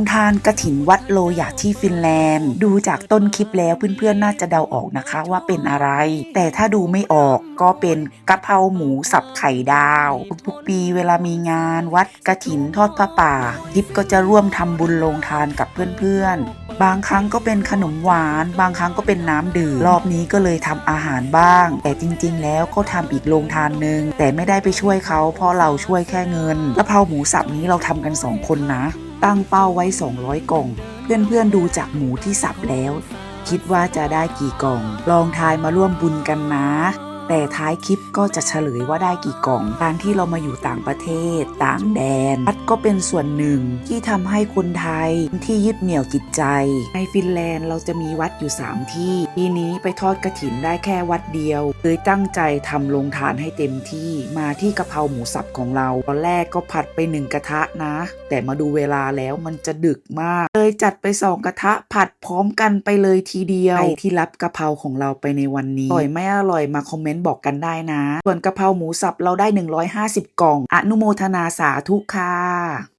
งทานกระถินวัดโลยาที่ฟินแลนด์ ดูจากต้นคลิปแล้วเพื่อนๆน่าจะเดาออกนะคะว่าเป็นอะไร แต่ถ้าดูไม่ออกก็เป็นกะเพราหมูสับไข่ดาว ทุกปีเวลามีงานวัดกระถินทอดพระป่าทิปก็จะร่วมทำบุญโรงทานกับเพื่อนๆ บางครั้งก็เป็นขนมหวาน บางครั้งก็เป็นน้ำดื่มรอบนี้ก็เลยทำอาหารบ้าง แต่จริงๆ แล้วก็ทำอีกโรงทานหนึ่งแต่ไม่ได้ไปช่วยเขาเพราะเราช่วยแค่เงินกะเพราหมูสับนี้เราทำกันสองคนนะ ตั้งเป้าไว้ 200 กล่อง เพื่อนๆดูจากหมูที่สับแล้ว คิดว่าจะได้กี่กล่อง ลองทายมาร่วมบุญกันนะ แต่ท้ายคลิปก็จะเฉลยว่าได้กี่กล่อง การที่เรามาอยู่ต่างประเทศ ต่างแดนวัดก็เป็นส่วนหนึ่งที่ทำให้คนไทยที่ยึดเหนี่ยวจิตใจ ในฟินแลนด์เราจะมีวัดอยู่ 3 ที่ ทีนี้ไปทอดกระถินได้แค่วัดเดียวเลยตั้งใจทำลงทานให้เต็มที่มาที่กะเพราหมูสับของเราตอนแรกก็ผัดไปหนึ่งกระทะนะ แต่มาดูเวลาแล้วมันจะดึกมาก เลยจัดไปสองกระทะผัดพร้อมกันไปเลยทีเดียวใครที่รับกะเพราของเราไปในวันนี้อร่อยไม่อร่อยมาคอมเมนต์บอกกันได้นะ ส่วนกะเพราหมูสับเราได้ 150 กล่อง อนุโมทนาสาธุค่ะ